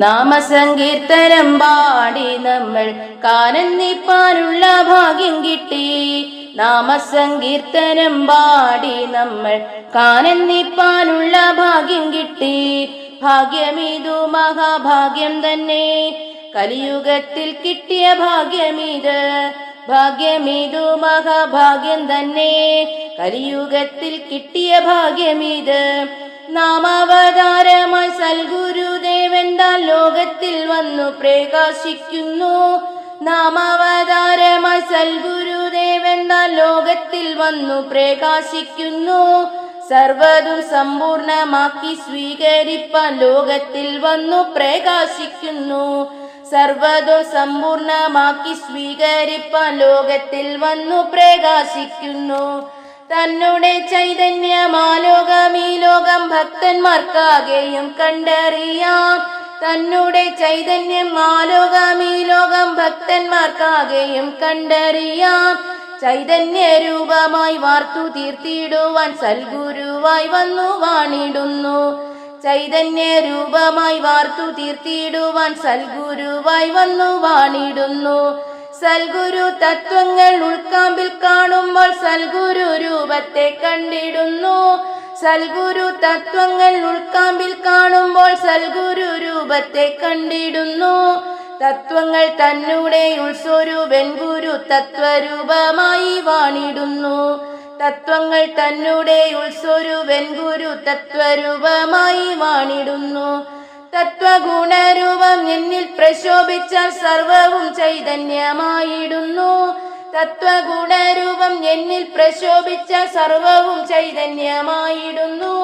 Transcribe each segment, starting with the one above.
നാമസങ്കീർത്തനം പാടി നമ്മൾ കാനന്ദിപ്പാനുള്ള ഭാഗ്യം കിട്ടി. നാമസങ്കീർത്തനം പാടി നമ്മൾ കാനന്ദിപ്പാനുള്ള ഭാഗ്യം കിട്ടി. ഭാഗ്യമിതു മഹാഭാഗ്യം തന്നെ. കലിയുഗത്തിൽ കിട്ടിയ ഭാഗ്യമിത്. ഭാഗ്യമിതു മഹാഭാഗ്യം തന്നെ. കലിയുഗത്തിൽ കിട്ടിയ ഭാഗ്യമിത്. നാമാവതാരമായി സൽഗുരുദേവൻ താൻ ലോകത്തിൽ വന്നു പ്രകാശിക്കുന്നു. നാമാവതാരമായി സൽഗുരുദേവൻ താൻ ലോകത്തിൽ വന്നു പ്രകാശിക്കുന്നു. സർവതും സമ്പൂർണമാക്കി സ്വീകരിപ്പാൻ ലോകത്തിൽ വന്നു പ്രകാശിക്കുന്നു. സർവതും സമ്പൂർണമാക്കി സ്വീകരിപ്പാൻ ലോകത്തിൽ വന്നു പ്രകാശിക്കുന്നു. തന്നുടെ ചൈതന്യമാലോകം ഈ ലോകം ഭക്തന്മാർക്കാകെയും കണ്ടറിയാം. തന്നുടെ ചൈതന്യം ആലോകം ഈ ലോകം ഭക്തന്മാർക്കാകെയും കണ്ടറിയാം. ചൈതന്യ രൂപമായി വാർത്തു തീർത്തിടുവാൻ സൽഗുരുവായി വന്നു വാണിടുന്നു. ചൈതന്യ രൂപമായി വാർത്തു തീർത്തിടുവാൻ സൽഗുരുവായി വന്നു വാണിടുന്നു. സൽഗുരു തത്വങ്ങൾ ഉൾക്കാമ്പിൽ കാണുമ്പോൾ സൽഗുരു രൂപത്തെ കണ്ടിടുന്നു. സൽഗുരു തത്വങ്ങൾ ഉൾക്കാമ്പിൽ കാണുമ്പോൾ സൽഗുരു രൂപത്തെ കണ്ടിടുന്നു. തത്വങ്ങൾ തന്നൂടെ ഉൾസ്വരൂപൻ ഗുരു തത്വരൂപമായി വാണിടുന്നു. തത്വങ്ങൾ തന്നൂടെ ഉൾസ്വരൂപൻ ഗുരു തത്വരൂപമായി വാണിടുന്നു. തത്വഗുണരൂപം എന്നിൽ പ്രശോഭിച്ചാൽ സർവവും ചൈതന്യമായിടുന്നു. തത്വഗുണരൂപം എന്നിൽ പ്രശോഭിച്ചാൽ സർവവും ചൈതന്യമായിടുന്നു.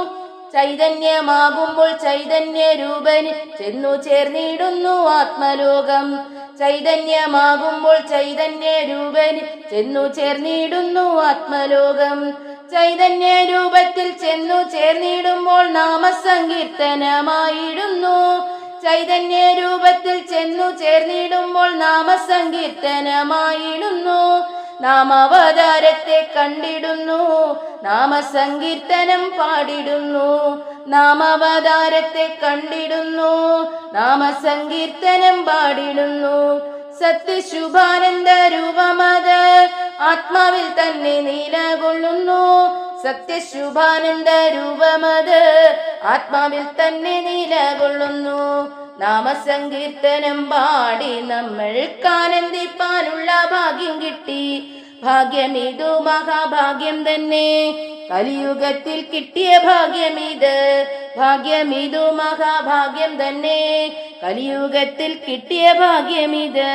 ചൈതന്യമാകുമ്പോൾ ചൈതന്യ രൂപന് ചെന്നു ചേർന്നിടുന്നു ആത്മലോകം. ചൈതന്യമാകുമ്പോൾ ചൈതന്യ രൂപന് ചെന്നു ചേർന്നിടുന്നു ആത്മലോകം. ചൈതന്യ രൂപത്തിൽ ചെന്നു ചേർന്നിടുമ്പോൾ നാമസങ്കീർത്തനമായിടുന്നു ചൈതന്യ രൂപത്തിൽ ചെന്നു ചേർന്നിടുമ്പോൾ നാമസങ്കീർത്തനമായിടുന്നു നാമാവതാരത്തെ കണ്ടിടുന്നു നാമസങ്കീർത്തനം പാടിടുന്നു നാമാവതാരത്തെ കണ്ടിടുന്നു നാമസങ്കീർത്തനം പാടിടുന്നു. സത്യശുഭാനന്ദ രൂപമത് ആത്മാവിൽ തന്നെ നിലകൊള്ളുന്നു. സത്യശുഭാനന്ദ രൂപമത് ആത്മാവിൽ തന്നെ നിലകൊള്ളുന്നു. നാമസങ്കീർത്തനം പാടി നമ്മൾ നമ്മൾക്കാനന്ദിപ്പാനുള്ള ഭാഗ്യം കിട്ടി. ഭാഗ്യം ഭാഗ്യമിതു മഹാഭാഗ്യം തന്നെ. കലിയുഗത്തിൽ കിട്ടിയ ഭാഗ്യം ഇത് ഭാഗ്യം ഭാഗ്യമിതു മഹാഭാഗ്യം തന്നെ. കലിയുഗത്തിൽ കിട്ടിയ ഭാഗ്യമിത്.